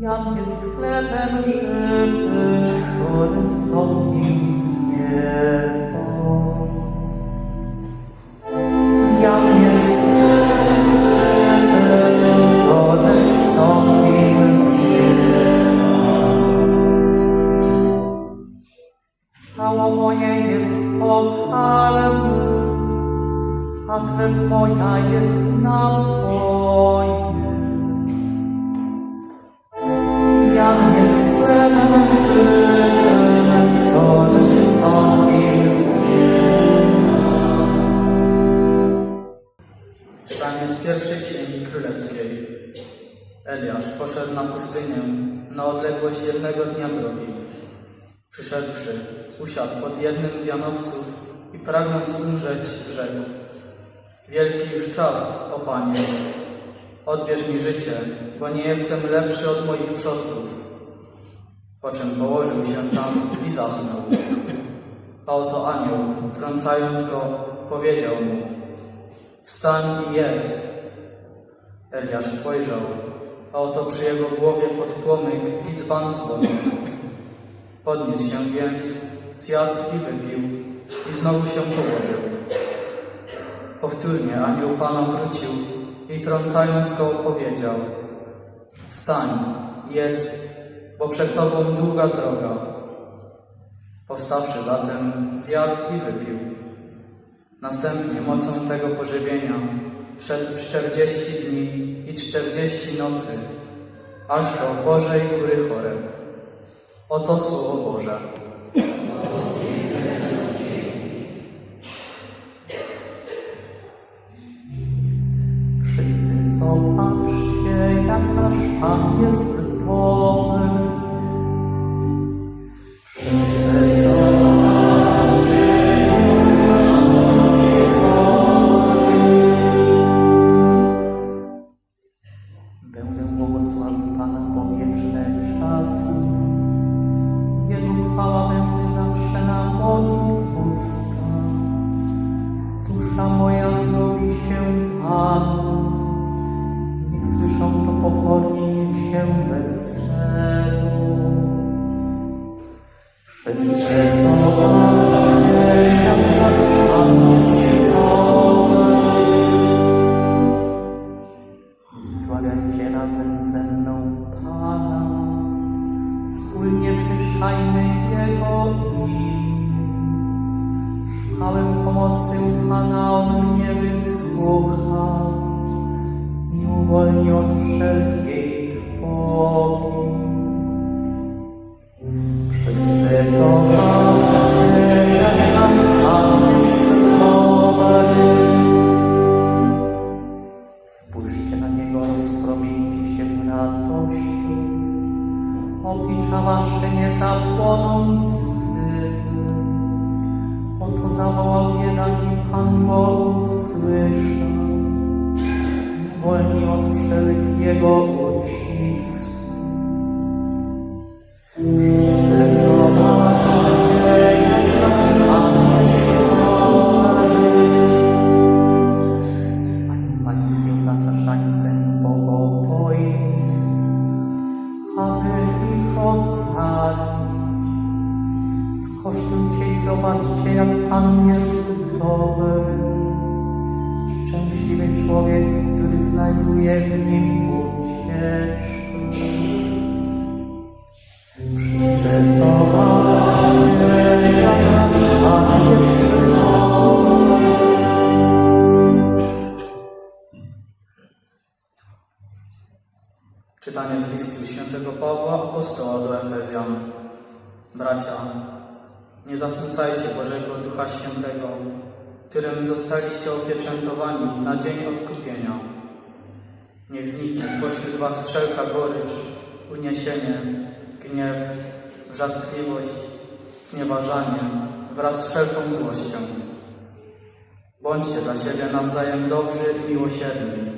Jam jest chlebem żywy, który stąpił z nieba. Drogi. Przyszedłszy, usiadł pod jednym z janowców i pragnąc umrzeć, rzekł: Wielki już czas, o Panie, odbierz mi życie, bo nie jestem lepszy od moich przodków. Po czym położył się tam i zasnął. A oto anioł, trącając go, powiedział mu: Wstań i jedz. Eliasz spojrzał, a oto przy jego głowie pod płomyk i dzban. Podniósł się więc, zjadł i wypił i znowu się położył. Powtórnie anioł Pana wrócił i trącając go powiedział Wstań, jedz, bo przed Tobą długa droga. Powstawszy zatem, zjadł i wypił. Następnie mocą tego pożywienia szedł czterdzieści dni i czterdzieści nocy, aż do Bożej Góry Choreb. Oto Słowo Boże. amor znajduje w nim ucieczkę. Czytanie z listu świętego Pawła Apostoła do Efezjan. Bracia, nie zasmucajcie Bożego Ducha Świętego, którym zostaliście opieczętowani na dzień odkupienia. Niech zniknie spośród was wszelka gorycz, uniesienie, gniew, wrzaskliwość, znieważanie wraz z wszelką złością. Bądźcie dla siebie nawzajem dobrzy i miłosierni.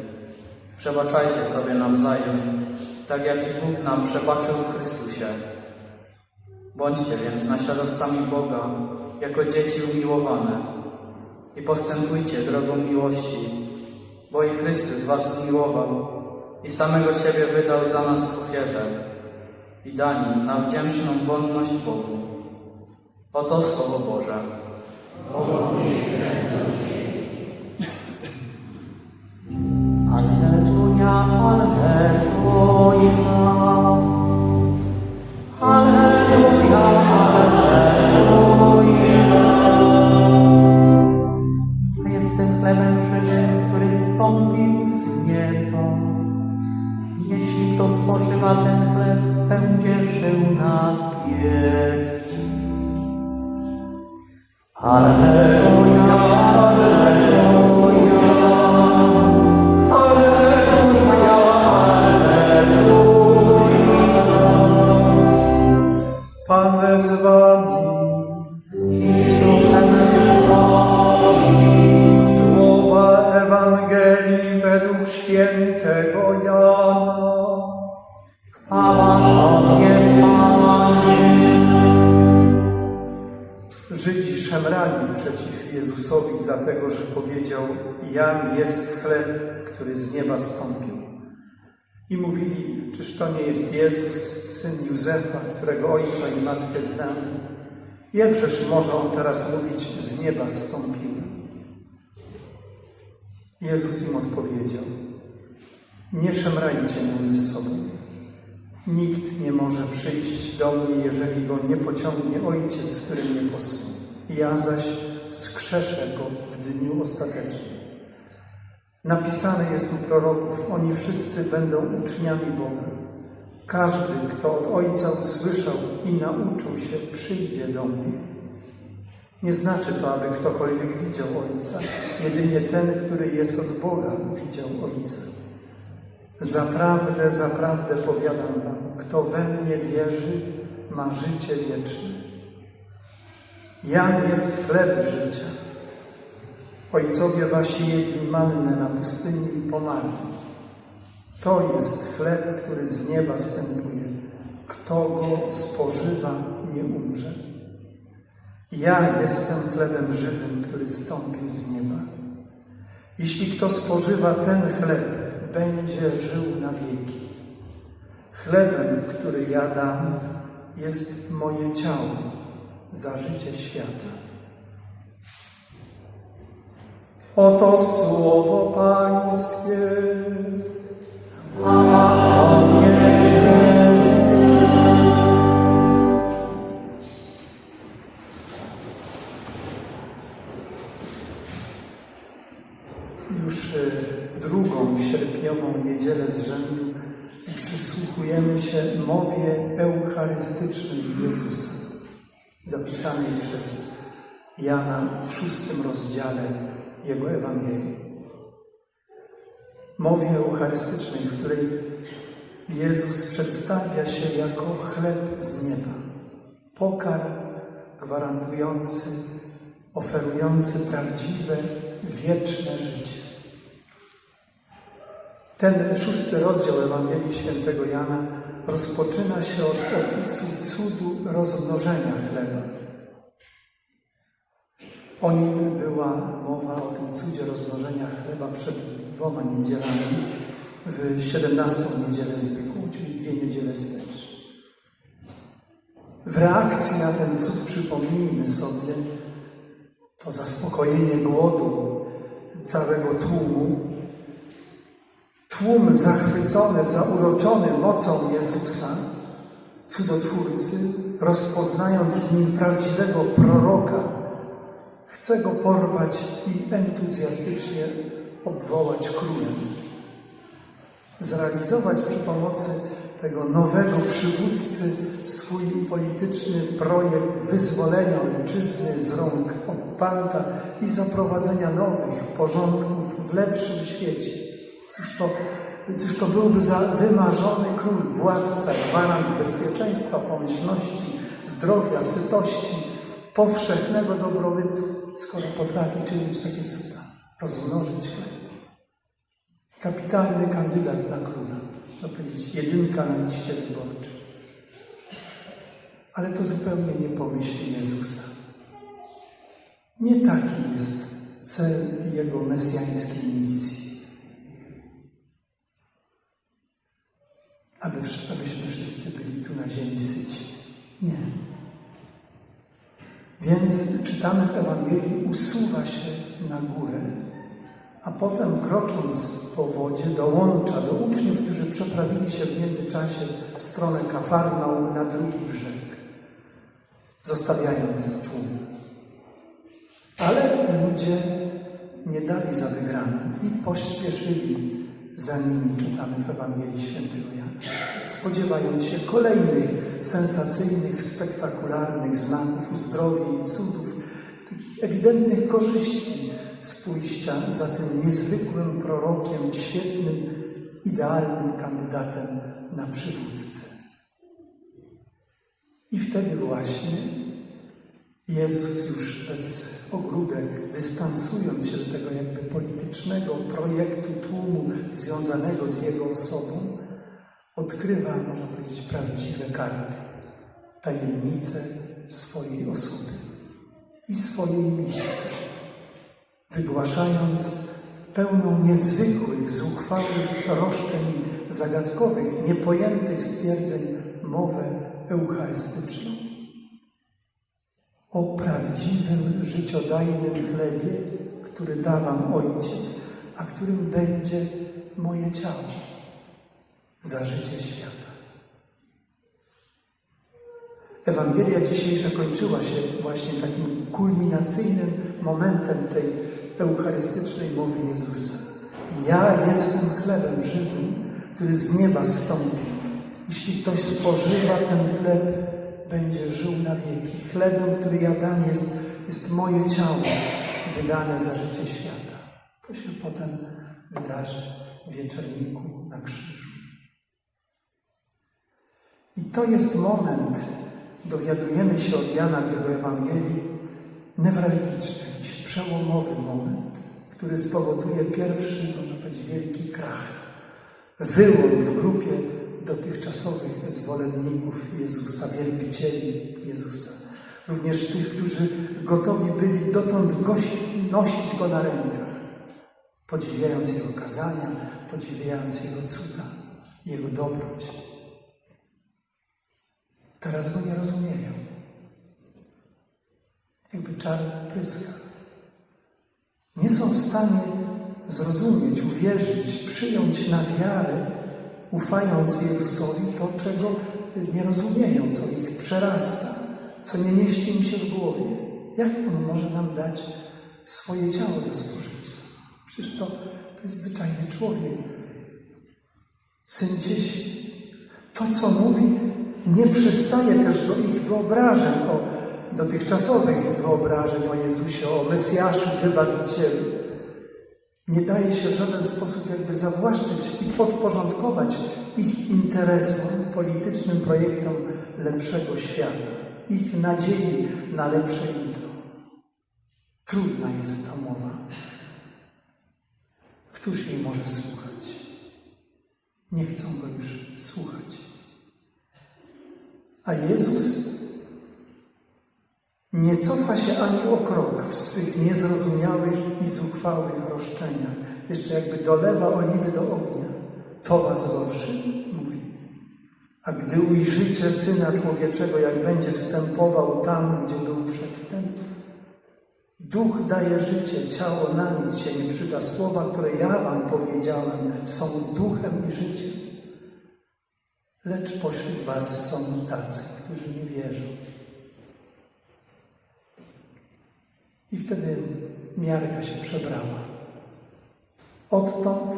Przebaczajcie sobie nawzajem, tak jak Bóg nam przebaczył w Chrystusie. Bądźcie więc naśladowcami Boga jako dzieci umiłowane i postępujcie drogą miłości, bo i Chrystus was umiłował i samego siebie wydał za nas ofierze, i dani na wdzięczną wolność Bogu. Oto Słowo Boże. Alleluja, Alleluja. Spożywa ten chleb, będzie żył na wieki. Alleluja, To nie jest Jezus, syn Józefa, którego ojca i matkę znamy? Jakżeż może on teraz mówić: Z nieba stąpił? Jezus im odpowiedział: Nie szemrajcie między sobą. Nikt nie może przyjść do mnie, jeżeli go nie pociągnie Ojciec, który mnie posłał. Ja zaś wskrzeszę go w dniu ostatecznym. Napisane jest u proroków, oni wszyscy będą uczniami Boga. Każdy, kto od Ojca usłyszał i nauczył się, przyjdzie do mnie. Nie znaczy to, aby ktokolwiek widział Ojca, jedynie ten, który jest od Boga, widział Ojca. Zaprawdę, zaprawdę powiadam wam, kto we mnie wierzy, ma życie wieczne. Jan jest chleb życia. Ojcowie wasi jedli mannę na pustyni i pomarli. To jest chleb, który z nieba stępuje. Kto go spożywa, nie umrze. Ja jestem chlebem żywym, który stąpił z nieba. Jeśli kto spożywa ten chleb, będzie żył na wieki. Chlebem, który ja dam, jest moje ciało za życie świata. Oto słowo Pańskie. Już e, drugą sierpniową niedzielę z rzędu przysłuchujemy się mowie eucharystycznej Jezusa, zapisanej przez Jana w szóstym rozdziale Jego Ewangelii. Mowie eucharystycznej, w której Jezus przedstawia się jako chleb z nieba, pokarm gwarantujący, oferujący prawdziwe, wieczne życie. Ten szósty rozdział Ewangelii Świętego Jana rozpoczyna się od opisu cudu rozmnożenia chleba. O nim była mowa, o tym cudzie rozmnożenia chleba przed dwoma niedzielami, w 17 niedzielę zwykłą, czyli dwie niedziele wstecz. W reakcji na ten cud przypomnijmy sobie to zaspokojenie głodu całego tłumu, Tłum zachwycony, zauroczony mocą Jezusa, cudotwórcy, rozpoznając w nim prawdziwego proroka, chce go porwać i entuzjastycznie obwołać królem. Zrealizować przy pomocy tego nowego przywódcy swój polityczny projekt wyzwolenia ojczyzny z rąk okupanta i zaprowadzenia nowych porządków w lepszym świecie. Cóż to, cóż to byłby za wymarzony król, władca, gwarant bezpieczeństwa, pomyślności, zdrowia, sytości, powszechnego dobrobytu, skoro potrafi czynić takie cuda, rozmnożyć chleb. Kapitalny kandydat na króla, to powiedzieć jedynka na liście wyborczym. Ale to zupełnie nie pomyśli Jezusa. Nie taki jest cel Jego mesjańskiej misji. aby, abyśmy wszyscy byli tu na ziemi. syci. Nie. Więc czytamy w Ewangelii, usuwa się na górę, a potem krocząc po wodzie dołącza do uczniów, którzy przeprawili się w międzyczasie w stronę Kafarnaum na drugi brzeg, zostawiając tłum. Ale ludzie nie dali za wygraną i pośpieszyli za nimi, czytamy w Ewangelii Świętego Jana, spodziewając się kolejnych sensacyjnych, spektakularnych znaków uzdrowień cudów, takich ewidentnych korzyści z pójścia za tym niezwykłym prorokiem, świetnym, idealnym kandydatem na przywódcę. I wtedy właśnie Jezus już bez ogródek, dystansując się do tego jakby politycznego projektu tłumu związanego z Jego osobą, odkrywa, można powiedzieć, prawdziwe karty, tajemnice swojej osoby i swojej misji, wygłaszając pełną niezwykłych, zuchwałych roszczeń zagadkowych, niepojętych stwierdzeń mowę eucharystyczną o prawdziwym, życiodajnym chlebie, który da Wam Ojciec, a którym będzie moje ciało za życie świata. Ewangelia dzisiejsza kończyła się właśnie takim kulminacyjnym momentem tej eucharystycznej mowy Jezusa. Ja jestem chlebem żywym, który z nieba stąpi. Jeśli ktoś spożywa ten chleb, będzie żył na wieki. Chlebem, który ja dam, jest, jest moje ciało, wydane za życie świata. To się potem wydarzy w wieczorniku na krzyżu. I to jest moment, dowiadujemy się od Jana w jego Ewangelii, newralgiczny, przełomowy moment, który spowoduje pierwszy, można powiedzieć, wielki krach. Wyłom w grupie dotychczasowych zwolenników Jezusa, wielbicieli Jezusa. Również tych, którzy gotowi byli dotąd nosić Go na rękach, podziwiając Jego kazania, podziwiając Jego cuda, Jego dobroć. Teraz Go nie rozumieją. Jakby czar pryska. Stanie zrozumieć, uwierzyć, przyjąć na wiarę ufając Jezusowi to, czego nie rozumieją, co ich przerasta, co nie mieści im się w głowie. Jak On może nam dać swoje ciało do spożycia? Przecież to, to jest zwyczajny człowiek. Syn dzieci. To, co mówi, nie przystaje też do ich wyobrażeń, o dotychczasowych wyobrażeń o Jezusie, o Mesjaszu, Wybawicielu nie daje się w żaden sposób jakby zawłaszczyć i podporządkować ich interesom, politycznym projektom lepszego świata, ich nadziei na lepsze jutro. Trudna jest ta mowa. Któż jej może słuchać? Nie chcą go już słuchać. A Jezus nie cofa się ani o krok w swych niezrozumiałych i zuchwałych roszczeniach. Jeszcze jakby dolewa oliwy do ognia. To was gorszy, mówi. A gdy ujrzycie Syna Człowieczego, jak będzie wstępował tam, gdzie był przedtem, Duch daje życie, ciało na nic się nie przyda. Słowa, które ja wam powiedziałem, są duchem i życiem. Lecz pośród was są tacy, którzy nie wierzą. I wtedy miarka się przebrała. Odtąd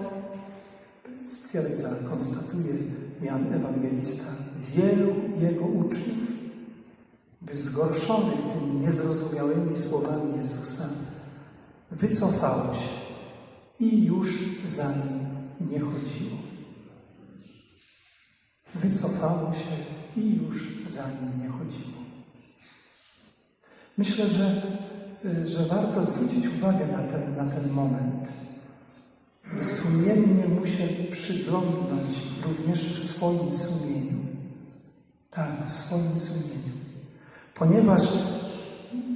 stwierdza, konstatuje Jan Ewangelista, wielu jego uczniów, by zgorszonych tymi niezrozumiałymi słowami Jezusa, wycofało się i już za nim nie chodziło. Wycofało się i już za nim nie chodziło. Myślę, że że warto zwrócić uwagę na ten, na ten moment. Sumiennie mu się przyglądnąć również w swoim sumieniu. Tak, w swoim sumieniu. Ponieważ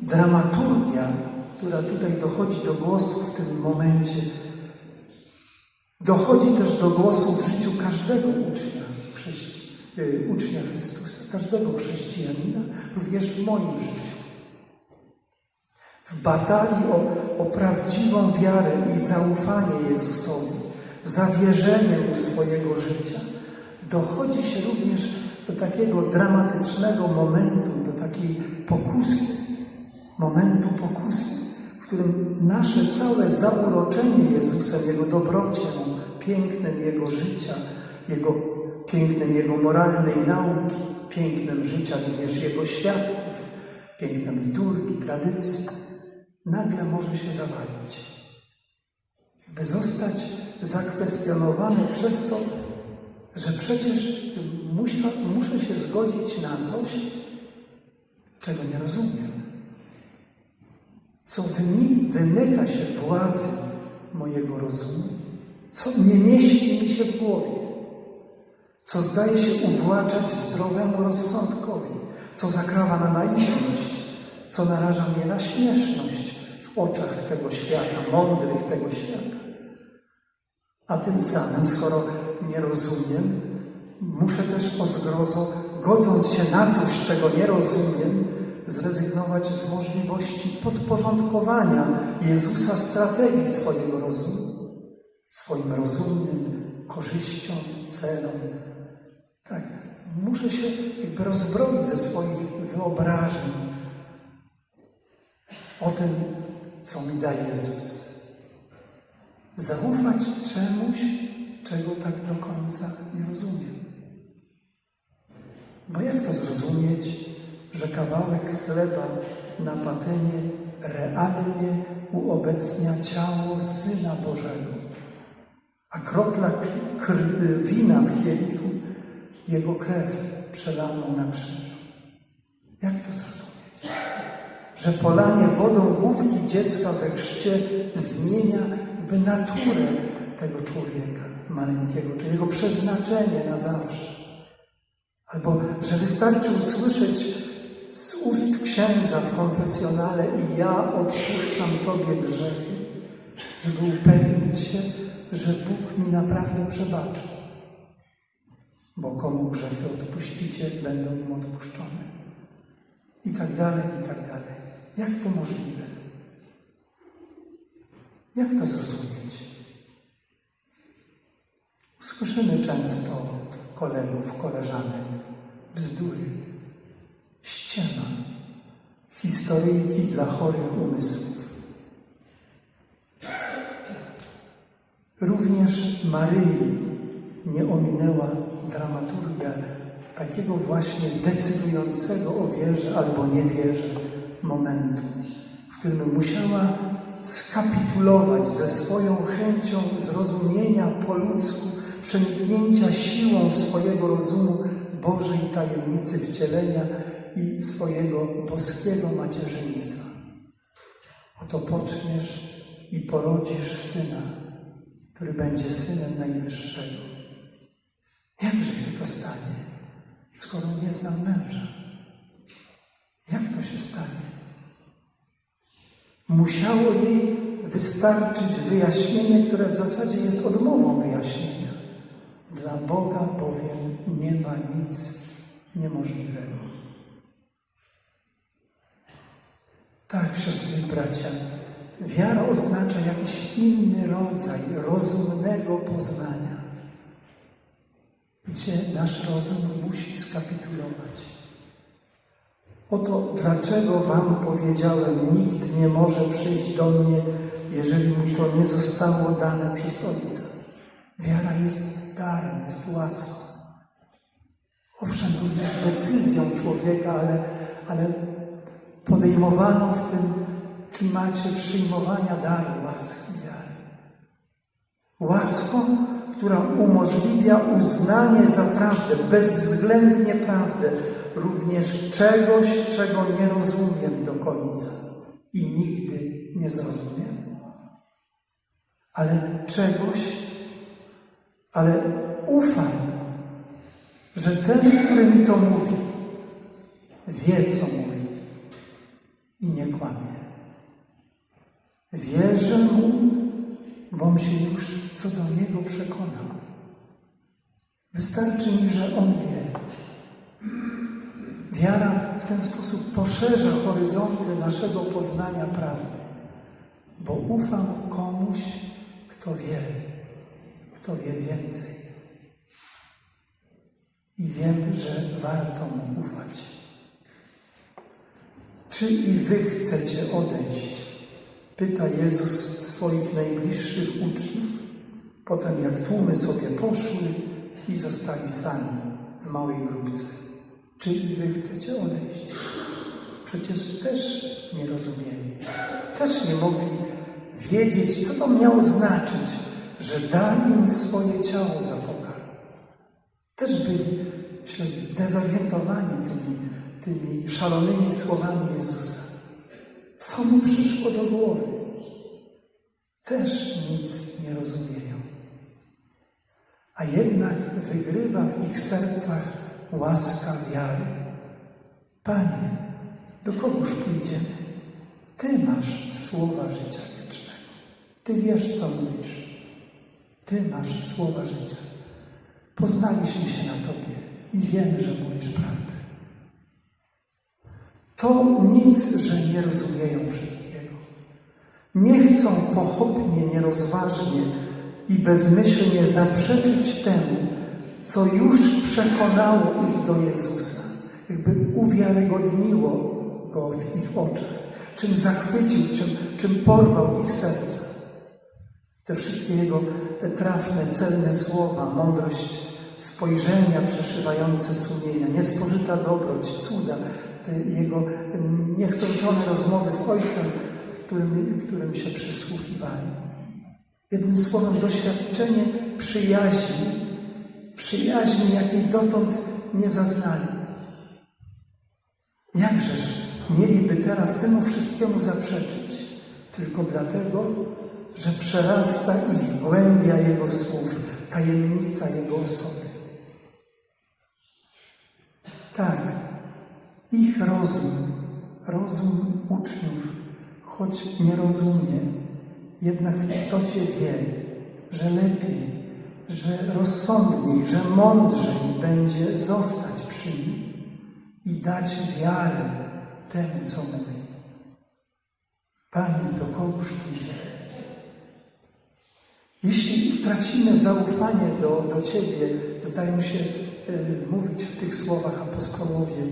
dramaturgia, która tutaj dochodzi do głosu w tym momencie, dochodzi też do głosu w życiu każdego ucznia chrześcijan. y, ucznia Chrystusa, każdego chrześcijanina, również w moim życiu. Batalii o, o prawdziwą wiarę i zaufanie Jezusowi, zawierzenie Mu swojego życia, dochodzi się również do takiego dramatycznego momentu, do takiej pokusy, momentu pokusy, w którym nasze całe zauroczenie Jezusem, Jego dobrocią, pięknem Jego życia, Jego pięknem Jego moralnej nauki, pięknem życia również Jego świadków, pięknem liturgii, tradycji, nagle może się zawalić. Jakby zostać zakwestionowany przez to, że przecież musia, muszę się zgodzić na coś, czego nie rozumiem. Co wymyka się władzy mojego rozumu, co nie mieści mi się w głowie, co zdaje się uwłaczać zdrowemu rozsądkowi, co zakrawa na naiwność, co naraża mnie na śmieszność w oczach tego świata, mądrych tego świata. A tym samym, skoro nie rozumiem, muszę też po zgrozo, godząc się na coś, czego nie rozumiem, zrezygnować z możliwości podporządkowania Jezusa strategii swojego rozumu, swoim rozumem, korzyściom, celom. Tak, muszę się jakby rozbroić ze swoich wyobrażeń o tym, co mi daje Jezus. Zaufać czemuś, czego tak do końca nie rozumiem. Bo jak to zrozumieć, że kawałek chleba na patynie realnie uobecnia ciało Syna Bożego, a kropla kr- wina w kielichu Jego krew przelaną na krzyżu? Jak to zrozumieć? Że polanie wodą główki dziecka we chrzcie zmienia jakby naturę tego człowieka maleńkiego, czy jego przeznaczenie na zawsze. Albo, że wystarczy usłyszeć z ust księdza w konfesjonale i ja odpuszczam Tobie grzechy, żeby upewnić się, że Bóg mi naprawdę przebaczył. Bo komu grzechy odpuścicie, będą im odpuszczone. I tak dalej, i tak dalej. Jak to możliwe? Jak to zrozumieć? Słyszymy często od kolegów, koleżanek bzdury, ściema, historyjki dla chorych umysłów. Również Maryi nie ominęła dramaturgia takiego właśnie decydującego o wierze albo niewierze momentu, w którym musiała skapitulować ze swoją chęcią zrozumienia po ludzku, przeniknięcia siłą swojego rozumu Bożej tajemnicy wcielenia i swojego boskiego macierzyństwa. Oto poczniesz i porodzisz syna, który będzie synem Najwyższego. Jakże się to stanie, skoro nie znam męża? Jak to się stanie? Musiało jej wystarczyć wyjaśnienie, które w zasadzie jest odmową wyjaśnienia. Dla Boga bowiem nie ma nic niemożliwego. Tak, siostry i bracia, wiara oznacza jakiś inny rodzaj rozumnego poznania, gdzie nasz rozum musi skapitulować. Oto dlaczego Wam powiedziałem, nikt nie może przyjść do mnie, jeżeli mu to nie zostało dane przez Ojca. Wiara jest darem, jest łaską. Owszem, również decyzją człowieka, ale, ale podejmowaną w tym klimacie przyjmowania daru, łaski wiary. Łaską, która umożliwia uznanie za prawdę, bezwzględnie prawdę, również czegoś, czego nie rozumiem do końca i nigdy nie zrozumiem. Ale czegoś, ale ufam, że ten, który mi to mówi, wie, co mówi i nie kłamie. Wierzę mu, bom się już co do niego przekonał. Wystarczy mi, że on wie. Wiara w ten sposób poszerza horyzonty naszego poznania prawdy, bo ufam komuś, kto wie, kto wie więcej. I wiem, że warto mu ufać. Czy i wy chcecie odejść? Pyta Jezus swoich najbliższych uczniów, potem jak tłumy sobie poszły i zostali sami w małej grupce. Czy i wy chcecie odejść? Przecież też nie rozumieli. Też nie mogli wiedzieć, co to miało znaczyć, że da im swoje ciało za pokarm. Też byli myślę, zdezorientowani tymi, tymi szalonymi słowami Jezusa. Co mu przyszło do głowy? Też nic nie rozumieją. A jednak wygrywa w ich sercach łaska wiary. Panie, do kogóż pójdziemy? Ty masz słowa życia wiecznego. Ty wiesz, co mówisz. Ty masz słowa życia. Poznaliśmy się na Tobie i wiemy, że mówisz prawdę. To nic, że nie rozumieją wszystkiego. Nie chcą pochopnie, nierozważnie i bezmyślnie zaprzeczyć temu, co już przekonało ich do Jezusa, jakby uwiarygodniło Go w ich oczach, czym zachwycił, czym, czym porwał ich serca. Te wszystkie Jego trafne, celne słowa, mądrość spojrzenia przeszywające sumienia, niespożyta dobroć, cuda, te Jego nieskończone rozmowy z Ojcem, którym, którym się przysłuchiwali. Jednym słowem, doświadczenie przyjaźni, przyjaźni, jakiej dotąd nie zaznali. Jakżeż mieliby teraz temu wszystkiemu zaprzeczyć? Tylko dlatego, że przerasta ich głębia Jego słów, tajemnica Jego osoby. Tak, ich rozum, rozum uczniów, choć nie rozumie, jednak w istocie wie, że lepiej, że rozsądniej, że mądrzej będzie zostać przy nim i dać wiarę temu, co mówi. Panie, do kogóż pójdziemy? Jeśli stracimy zaufanie do, do Ciebie, zdają się y, mówić w tych słowach apostołowie,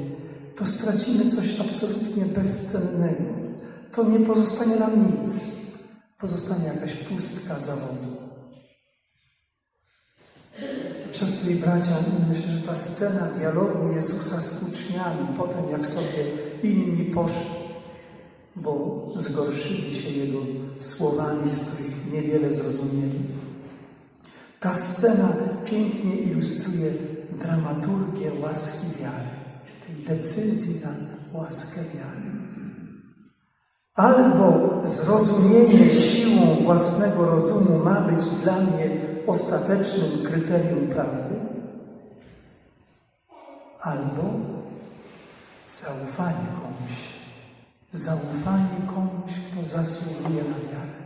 to stracimy coś absolutnie bezcennego. To nie pozostanie nam nic. Pozostanie jakaś pustka zawodu. Siostry i bracia, myślę, że ta scena dialogu Jezusa z uczniami, potem jak sobie inni poszli, bo zgorszyli się Jego słowami, z których niewiele zrozumieli. Ta scena pięknie ilustruje dramaturgię łaski wiary, tej decyzji na łaskę wiary. Albo zrozumienie siłą własnego rozumu ma być dla mnie ostatecznym kryterium prawdy, albo zaufanie komuś. Zaufanie komuś, kto zasługuje na wiarę.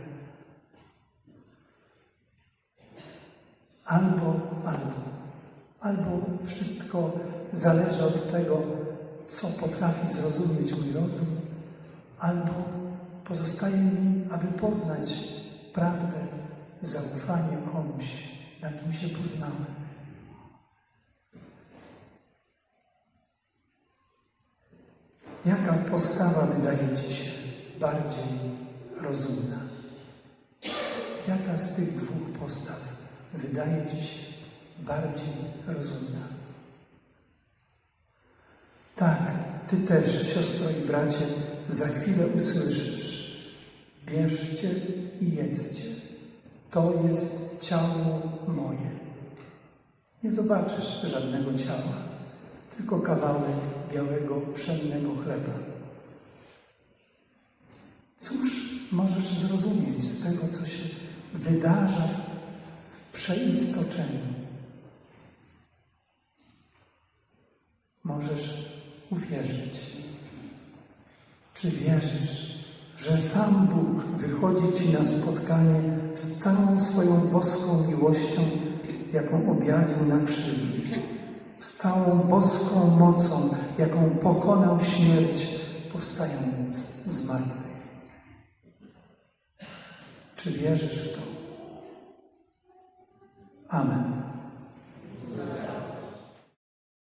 Albo, albo, albo wszystko zależy od tego, co potrafi zrozumieć mój rozum, albo pozostaje mi, aby poznać prawdę, zaufanie komuś, na kim się poznałem. Jaka postawa wydaje Ci się bardziej rozumna? Jaka z tych dwóch postaw wydaje Ci się bardziej rozumna? Tak, Ty też, siostro i bracie, za chwilę usłyszysz. Bierzcie i jedzcie. To jest ciało moje. Nie zobaczysz żadnego ciała, tylko kawałek białego pszennego chleba. Cóż możesz zrozumieć z tego, co się wydarza w przeistoczeniu? Możesz uwierzyć. Czy wierzysz, że sam Bóg wychodzi Ci na spotkanie z całą swoją boską miłością, jaką objawił na krzyżu, z całą boską mocą, jaką pokonał śmierć, powstając z martwych. Czy wierzysz w to? Amen.